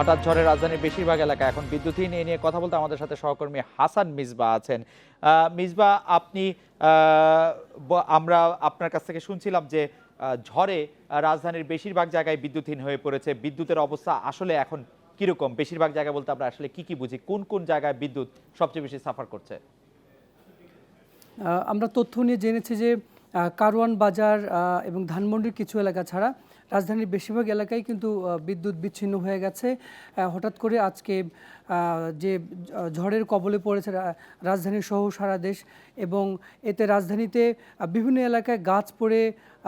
হঠাৎ ঝড়ে রাজধানীর বেশিরভাগ এলাকা এখন বিদ্যুৎহীন এ নিয়ে কথা বলতে আমাদের সাথে সহকর্মী হাসান মিসবা আছেন। মিসবা, আপনি আমরা আপনার কাছ থেকে শুনছিলাম যে ঝড়ে রাজধানীর বেশিরভাগ জায়গায় বিদ্যুৎহীন হয়ে পড়েছে। বিদ্যুতের অবস্থা আসলে এখন কীরকম? বেশিরভাগ জায়গা বলতে আমরা আসলে কি কি বুঝি? কোন কোন জায়গায় বিদ্যুৎ সবচেয়ে বেশি সাফার করছে? আমরা তথ্য নিয়ে জেনেছি যে কারওয়ান বাজার এবং ধানমন্ডির কিছু এলাকা ছাড়া রাজধানীর বেশিরভাগ এলাকায় কিন্তু বিদ্যুৎ বিচ্ছিন্ন হয়ে গেছে। হঠাৎ করে আজকে যে ঝড়ের কবলে পড়েছে রাজধানী সহ সারা দেশ এবং এতে রাজধানীতে বিভিন্ন এলাকায় গাছ পড়ে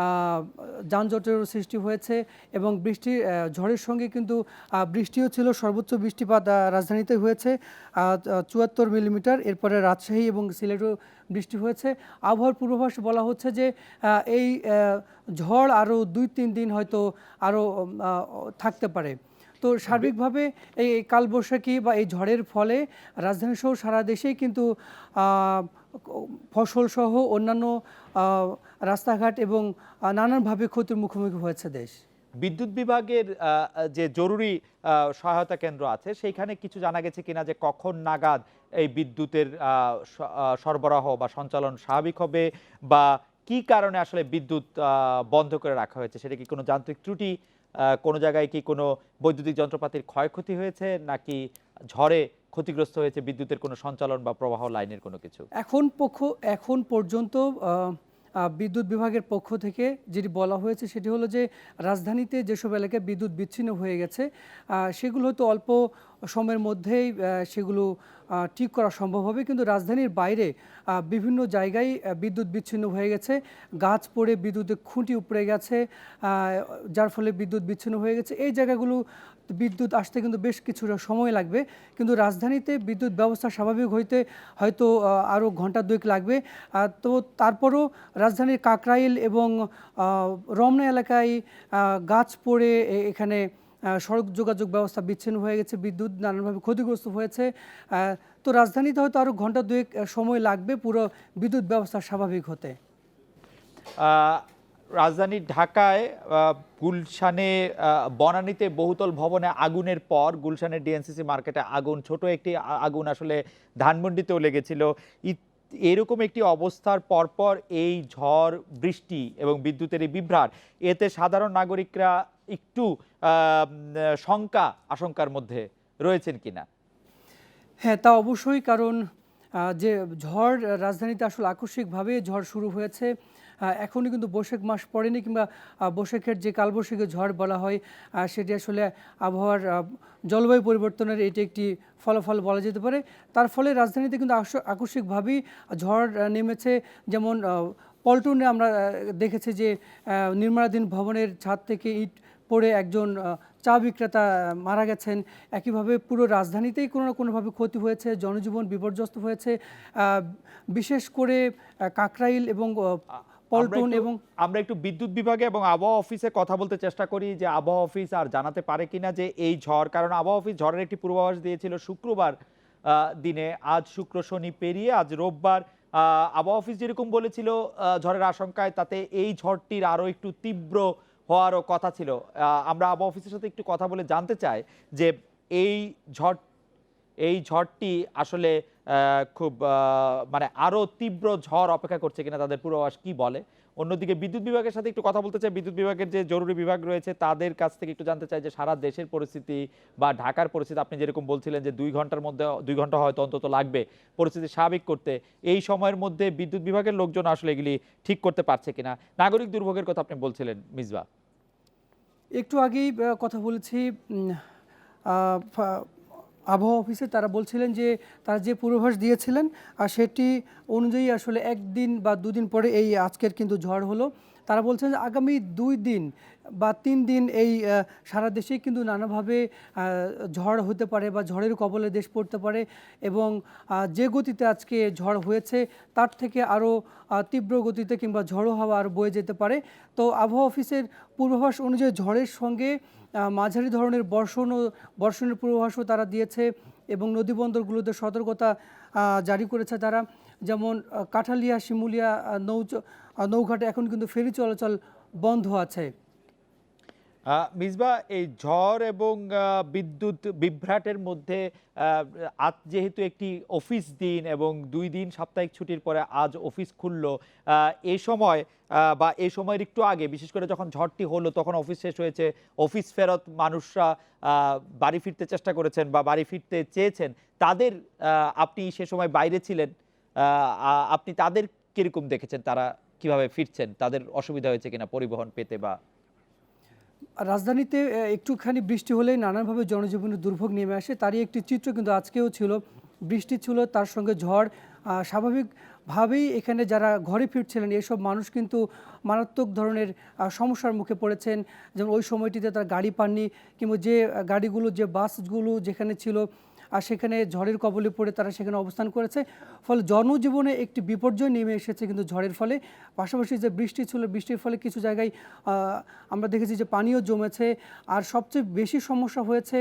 আহ, যানজটেরও সৃষ্টি হয়েছে এবং বৃষ্টি ঝড়ের সঙ্গে কিন্তু বৃষ্টিও ছিল সর্বোচ্চ বৃষ্টিপাত রাজধানীতে হয়েছে চুয়াত্তর মিলিমিটার। এরপরে রাজশাহী এবং সিলেটও বৃষ্টি হয়েছে। আবহাওয়ার পূর্বাভাস বলা হচ্ছে যে এই ঝড় আরও দুই তিন দিন হয়তো আরও থাকতে পারে। তো সার্বিকভাবে এই কালবৈশাখী বা এই ঝড়ের ফলে রাজধানী সহ সারা দেশেই কিন্তু ফসল সহ অন্যান্য রাস্তাঘাট এবং নানানভাবে ক্ষতির মুখোমুখি হয়েছে দেশ। বিদ্যুৎ বিভাগের যে জরুরি সহায়তা কেন্দ্র আছে, সেইখানে কিছু জানা গেছে কিনা যে কখন নাগাদ এই বিদ্যুতের সরবরাহ বা সঞ্চালন স্বাভাবিক হবে বা কি কারণে আসলে বিদ্যুৎ বন্ধ করে রাখা হয়েছে, সেটা কি কোনো যান্ত্রিক ত্রুটি কোনো জায়গায় কি কোনো বৈদ্যুতিক যন্ত্রপাতির ক্ষয়ক্ষতি হয়েছে, নাকি ঝড়ে ক্ষতিগ্রস্ত হয়েছে বিদ্যুতের কোনো সঞ্চালন বা প্রবাহ লাইনের কোনো কিছু? এখন পক্ষ, এখন পর্যন্ত বিদ্যুৎ বিভাগের পক্ষ থেকে যেটি বলা হয়েছে সেটি হলো যে, রাজধানীতে যেসব এলাকায় বিদ্যুৎ বিচ্ছিন্ন হয়ে গেছে সেগুলো হয়তো অল্প সময়ের মধ্যেই সেগুলো ঠিক করা সম্ভব হবে। কিন্তু রাজধানীর বাইরে বিভিন্ন জায়গায় বিদ্যুৎ বিচ্ছিন্ন হয়ে গেছে। গাছ পড়ে বিদ্যুতের খুঁটি উপড়ে গেছে যার ফলে বিদ্যুৎ বিচ্ছিন্ন হয়ে গেছে। এই জায়গাগুলো, বিদ্যুৎ আসতে কিন্তু বেশ কিছুটা সময় লাগবে। কিন্তু রাজধানীতে বিদ্যুৎ ব্যবস্থা স্বাভাবিক হইতে হয়তো আরও ঘণ্টা দুয়েক লাগবে। তো তারপরও রাজধানীর কাকরাইল এবং রমনা এলাকায় গাছ পড়ে এখানে সড়ক যোগাযোগ ব্যবস্থা বিচ্ছিন্ন হয়ে গেছে, বিদ্যুৎ নানানভাবে ক্ষতিগ্রস্ত হয়েছে। তো রাজধানীতে হয়তো আরও ঘণ্টা দুয়েক সময় লাগবে পুরো বিদ্যুৎ ব্যবস্থা স্বাভাবিক হতে। রাজধানী ঢাকায় গুলশানে বনানীতে বহুতল ভবনে আগুনের পর গুলশানের ডিএনসিসি মার্কেটে আগুন, ছোট একটি আগুন আসলে ধানমন্ডিতেও লেগেছিল। এরকম একটি অবস্থার পরপর এই ঝড়, বৃষ্টি এবং বিদ্যুতের এই বিভ্রাট, এতে সাধারণ নাগরিকরা একটু শঙ্কা, আশঙ্কার মধ্যে রয়েছেন কিনা? হ্যাঁ তা অবশ্যই, কারণ যে ঝড় রাজধানীতে আসলে আকস্মিকভাবে ঝড় শুরু হয়েছে এখনই কিন্তু বৈশাখ মাস পড়েনি, কিংবা বৈশাখের যে কালবৈশাখী ঝড় বলা হয় সেটি আসলে আবহাওয়ার জলবায়ু পরিবর্তনের এটি একটি ফলাফল বলা যেতে পারে। তার ফলে রাজধানীতে কিন্তু আকস্মিকভাবেই ঝড় নেমেছে, যেমন পল্টনে আমরা দেখেছি যে নির্মাণাধীন ভবনের ছাদ থেকে ইট পড়ে একজন চা বিক্রেতা মারা গেছেন। একইভাবে পুরো রাজধানীতেই কোনো না কোনোভাবে ক্ষতি হয়েছে জনজীবন বিপর্যস্ত হয়েছে। বিশেষ করে কাকরাইল এবং পল্টন এবং আমরা একটু বিদ্যুৎ বিভাগে এবং আবহাওয়া অফিসে কথা বলতে চেষ্টা করি যে আবহাওয়া অফিস আর জানাতে পারে কিনা যে এই ঝড়। কারণ আবহাওয়া অফিস ঝড়ের একটি পূর্বাভাস দিয়েছিল শুক্রবার দিনে। আজ শুক্র শনি পেরিয়ে আজ রোববার। আবহাওয়া অফিস যেরকম বলেছিল ঝড়ের আশঙ্কায় তাতে এই ঝড়টির আরও একটু তীব্র হওয়ারও কথা ছিল। আমরা আবহাওয়া অফিসের সাথে একটু কথা বলে জানতে চাই যে এই ঝড়, এই ঝড়টি আসলে খুব মানে আরও তীব্র ঝড় অপেক্ষা করছে কিনা তাদের পূর্বাভাস কি বলে? অন্যদিকে বিদ্যুৎ বিভাগের সাথে একটু কথা বলতে চাই। বিদ্যুৎ বিভাগের যে জরুরি বিভাগ রয়েছে, তাদের কাছ থেকে একটু জানতে চাই যে সারা দেশের পরিস্থিতি বা ঢাকার পরিস্থিতি, আপনি যেরকম বলছিলেন যে দুই ঘণ্টার মধ্যে, দুই ঘণ্টা হয়তো অন্তত লাগবে পরিস্থিতি স্বাভাবিক করতে, এই সময়ের মধ্যে বিদ্যুৎ বিভাগের লোকজন আসলে এগুলি ঠিক করতে পারছে কিনা? নাগরিক দুর্ভোগের কথা আপনি বলছিলেন, মিসবা। একটু আগেই কথা বলেছি আবহাওয়া অফিসে তারা বলছিলেন যে, তারা যে পূর্বাভাস দিয়েছিলেন, আর সেটি অনুযায়ী আসলে একদিন বা দুদিন পরে এই আজকের কিন্তু ঝড় হলো। তারা বলছেন যে আগামী দুই দিন বা তিন দিন এই সারা দেশেই কিন্তু নানাভাবে ঝড় হতে পারে বা ঝড়ের কবলে দেশ পড়তে পারে এবং যে গতিতে আজকে ঝড় হয়েছে তার থেকে আরও তীব্র গতিতে কিংবা ঝড়ো হাওয়া আর বয়ে যেতে পারে। তো আবহাওয়া অফিসের পূর্বাভাস অনুযায়ী ঝড়ের সঙ্গে মাঝারি ধরনের বর্ষণ ও, বর্ষণের পূর্বাভাসও তারা দিয়েছে এবং নদীবন্দরগুলোতে সতর্কতা জারি করেছে তারা। যেমন কাঠালিয়া, শিমুলিয়া নৌ নৌঘাটে এখন কিন্তু ফেরি চলাচল বন্ধ আছে। মিসবা, এই ঝড় এবং বিদ্যুৎ বিভ্রাটের মধ্যে আজ যেহেতু একটি অফিস দিন এবং দুই দিন সাপ্তাহিক ছুটির পরে আজ অফিস খুললো এ সময় বা এ সময়ের একটু আগে, বিশেষ করে যখন ঝড়টি হলো, তখন অফিস শেষ হয়েছে, অফিস ফেরত মানুষরা বাড়ি ফিরতে চেষ্টা করেছেন বা বাড়ি ফিরতে চেয়েছেন, তাদের আপনি সে সময় বাইরে ছিলেন? আপনি তাদের কীরকম দেখেছেন? তারা কীভাবে ফিরছেন? তাদের অসুবিধা হয়েছে কিনা পরিবহন পেতে বা? রাজধানীতে একটুখানি বৃষ্টি হলেই নানানভাবে জনজীবনের দুর্ভোগ নেমে আসে। তারই একটি চিত্র কিন্তু আজকেও ছিল। বৃষ্টি ছিল, তার সঙ্গে ঝড়। স্বাভাবিকভাবেই এখানে যারা ঘরে ফিরছিলেন, এসব মানুষ কিন্তু মারাত্মক ধরনের সমস্যার মুখে পড়েছেন। যেমন ওই সময়টিতে তারা গাড়ি পাননি, কিংবা যে গাড়িগুলো, যে বাসগুলো যেখানে ছিল আর সেখানে ঝড়ের কবলে পড়ে তারা সেখানে অবস্থান করেছে। ফলে জনজীবনে একটি বিপর্যয় নেমে এসেছে কিন্তু ঝড়ের ফলে। পাশাপাশি যে বৃষ্টি ছিল, বৃষ্টির ফলে কিছু জায়গায় আমরা দেখেছি যে পানিও জমেছে। আর সবচেয়ে বেশি সমস্যা হয়েছে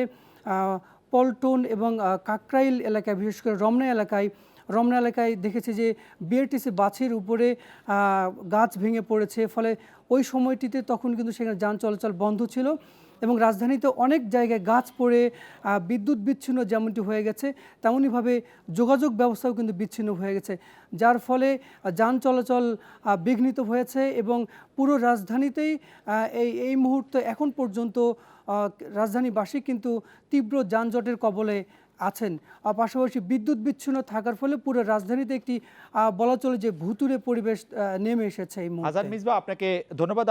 পল্টন এবং কাকরাইল এলাকায়, বিশেষ করে রমনা এলাকায়। রমনা এলাকায় দেখেছি যে বিআরটিসি বাসের উপরে গাছ ভেঙে পড়েছে। ফলে ওই সময়টিতে তখন কিন্তু সেখানে যান চলাচল বন্ধ ছিল। এবং রাজধানীতে অনেক জায়গায় গাছ পড়ে বিদ্যুৎ বিচ্ছিন্ন যেমনটি হয়ে গেছে, তেমনইভাবে যোগাযোগ ব্যবস্থাও কিন্তু বিচ্ছিন্ন হয়ে গেছে। যার ফলে যান চলাচল বিঘ্নিত হয়েছে এবং পুরো রাজধানীতেই এই এই মুহূর্তে এখন পর্যন্ত রাজধানীবাসী কিন্তু তীব্র যানজটের কবলে আছেন। পাশাপাশি বিদ্যুৎ বিচ্ছিন্ন থাকার ফলে পুরো রাজধানীতে একটি বলা চলে যে ভুতুরে পরিবেশ নেমে এসেছে এই মুহূর্তে। আপনাকে ধন্যবাদ।